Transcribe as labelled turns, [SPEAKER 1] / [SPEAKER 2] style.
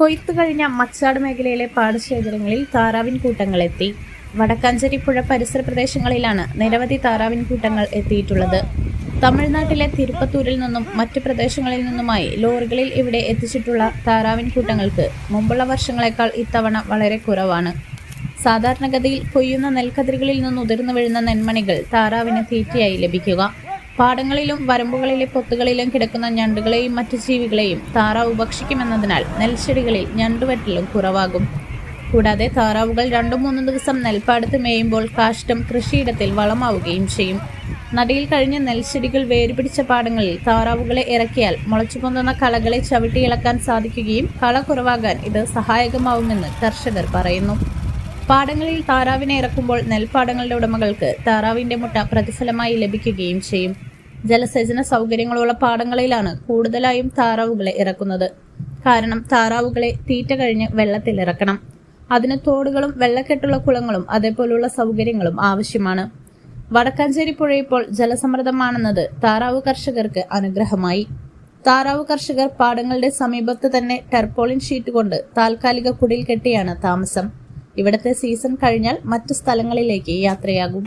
[SPEAKER 1] കൊയ്ത്തു കഴിഞ്ഞ മച്ചാട് മേഖലയിലെ പാടശേഖരങ്ങളിൽ താറാവിൻ കൂട്ടങ്ങൾ എത്തി. വടക്കാഞ്ചേരി പുഴ പരിസര പ്രദേശങ്ങളിലാണ് നിരവധി താറാവിൻ കൂട്ടങ്ങൾ എത്തിയിട്ടുള്ളത്. തമിഴ്നാട്ടിലെ തിരുപ്പത്തൂരിൽ നിന്നും മറ്റു പ്രദേശങ്ങളിൽ നിന്നുമായി ലോറികളിൽ ഇവിടെ എത്തിച്ചിട്ടുള്ള താറാവിൻ കൂട്ടങ്ങൾക്ക് മുമ്പുള്ള വർഷങ്ങളെക്കാൾ ഇത്തവണ വളരെ കുറവാണ്. സാധാരണഗതിയിൽ കൊയ്യുന്ന നെൽക്കതിരുകളിൽ നിന്ന് ഉതിർന്നു വീഴുന്ന നെന്മണികൾ താറാവിന് തീറ്റയായി ലഭിക്കുക. പാടങ്ങളിലും വരമ്പുകളിലെ പൊത്തുകളിലും കിടക്കുന്ന ഞണ്ടുകളെയും മറ്റു ജീവികളെയും താറാവ് ഭക്ഷിക്കുമെന്നതിനാൽ നെൽച്ചെടികളിൽ ഞണ്ടുവെട്ടലും കുറവാകും. കൂടാതെ താറാവുകൾ രണ്ടു മൂന്ന് ദിവസം നെൽപ്പാടത്ത് മേയുമ്പോൾ കാഷ്ടം കൃഷിയിടത്തിൽ വളമാവുകയും ചെയ്യും. നടിയിൽ കഴിഞ്ഞ നെൽച്ചെടികൾ വേരുപിടിച്ച പാടങ്ങളിൽ താറാവുകളെ ഇറക്കിയാൽ മുളച്ചു പൊന്തുന്ന കളകളെ ചവിട്ടിയിളക്കാൻ സാധിക്കുകയും കള കുറവാകാൻ ഇത് സഹായകമാവുമെന്ന് കർഷകർ പറയുന്നു. പാടങ്ങളിൽ താറാവിനെ ഇറക്കുമ്പോൾ നെൽപ്പാടങ്ങളുടെ ഉടമകൾക്ക് താറാവിന്റെ മുട്ട പ്രതിഫലമായി ലഭിക്കുകയും ചെയ്യും. ജലസേചന സൗകര്യങ്ങളുള്ള പാടങ്ങളിലാണ് കൂടുതലായും താറാവുകളെ ഇറക്കുന്നത്. കാരണം താറാവുകളെ തീറ്റ കഴിഞ്ഞ് വെള്ളത്തിൽ ഇറക്കണം. അതിന് തോടുകളും വെള്ളക്കെട്ടുള്ള കുളങ്ങളും അതേപോലുള്ള സൗകര്യങ്ങളും ആവശ്യമാണ്. വടക്കാഞ്ചേരി പുഴ ഇപ്പോൾ ജലസമൃദ്ധമാണെന്നത് താറാവ് കർഷകർക്ക് അനുഗ്രഹമായി. താറാവ് കർഷകർ പാടങ്ങളുടെ സമീപത്ത് തന്നെ ടെർപോളിൻ ഷീറ്റ് കൊണ്ട് താൽക്കാലിക കുടിൽ കെട്ടിയാണ് താമസം. ഇവിടത്തെ സീസൺ കഴിഞ്ഞാൽ മറ്റു സ്ഥലങ്ങളിലേക്ക് യാത്രയാകും.